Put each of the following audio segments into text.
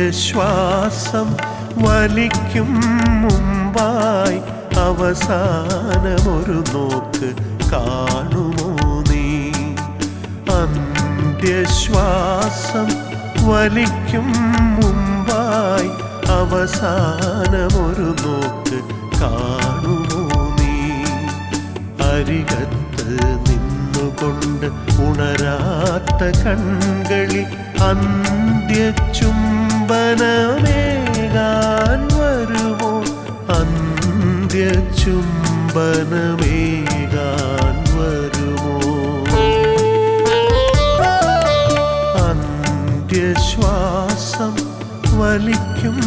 അന്ത്യശ്വാസം വലിക്കും മുമ്പായി അവസാനമൊരു നോക്ക് കാണുമോ നീ? അന്ത്യശ്വാസം വലിക്കും മുമ്പായി അവസാനമൊരു നോക്ക് കാണുമോ നീ? അരികത്ത് നിന്നുകൊണ്ട് ഉണരാത്ത കൺകളിൽ അന്ത്യചുംബനമേകാൻ വരുമോ? അന്ത്യചുംബനമേകാൻ വരുമോ? അന്ത്യശ്വാസം വലിക്കും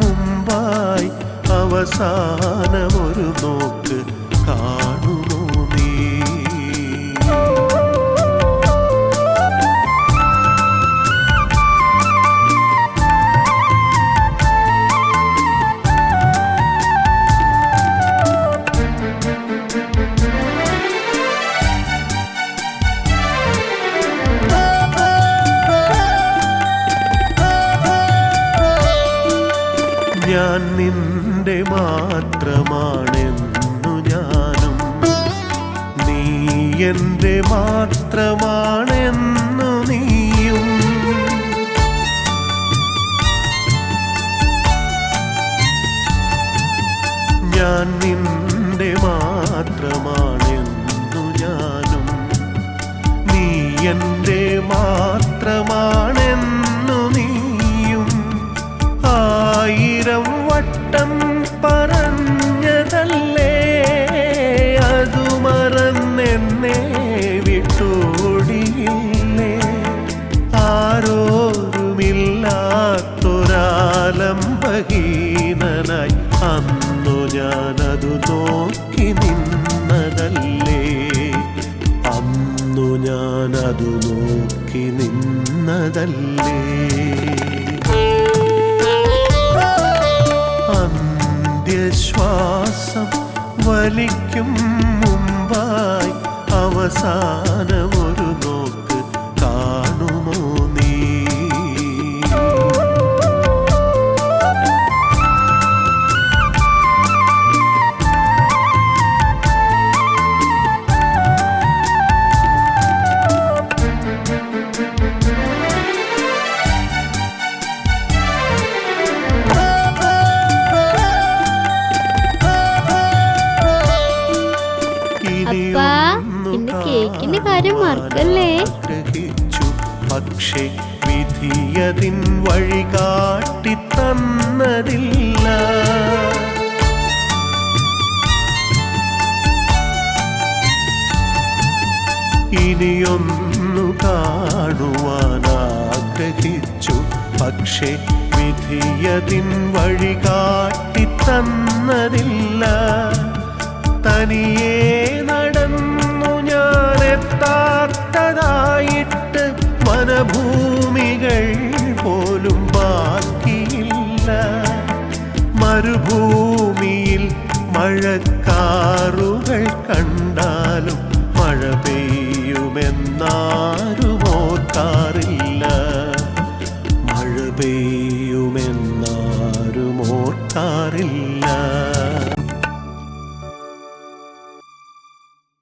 മുമ്പായി അവസാനമൊരു നോക്ക് കാണുമോ ഞാൻ നിന്റെ മാത്രമാണെന്നു ഞാനും നീ എന്റെ മാത്രമാണെന്നു നീയും. ഞാൻ നിന്റെ മാത്രമാണെന്നു ഞാനും നീ എന്റെ മാത്രമാണെന്നു ആരോരുമില്ലാത്തൊരാലംബഹീനനായി അന്നു ഞാനതു നോക്കി നിന്നതല്ലേ? അന്നു ഞാനതു നോക്കി നിന്നതല്ലേ? അന്ത്യശ്വാസം വലിക്കും മുമ്പായി അവസാനമൊരു അപ്പാ, ഇന്ന് കേക്കിന്റെ കാര്യം മറക്കല്ലേ? പക്ഷേ വിധിയതിൻ വഴി കാട്ടി തന്നതില്ല. ഇനിയൊന്നു കാണുവാൻ പക്ഷേ വിധിയതിൻ വഴി കാട്ടി തന്നതില്ല. തനിയെ ഞാൻ എത്താത്തതായിട്ട് വനഭൂമികൾ പോലും ബാക്കിയില്ല. മരുഭൂമിയിൽ മഴക്കാറുകൾ കണ്ടാലും മഴ പെയ്യുമെന്നാരും ഓർക്കാറില്ല മഴ പെയ്യുമെന്നാരും ഓർക്കാറില്ല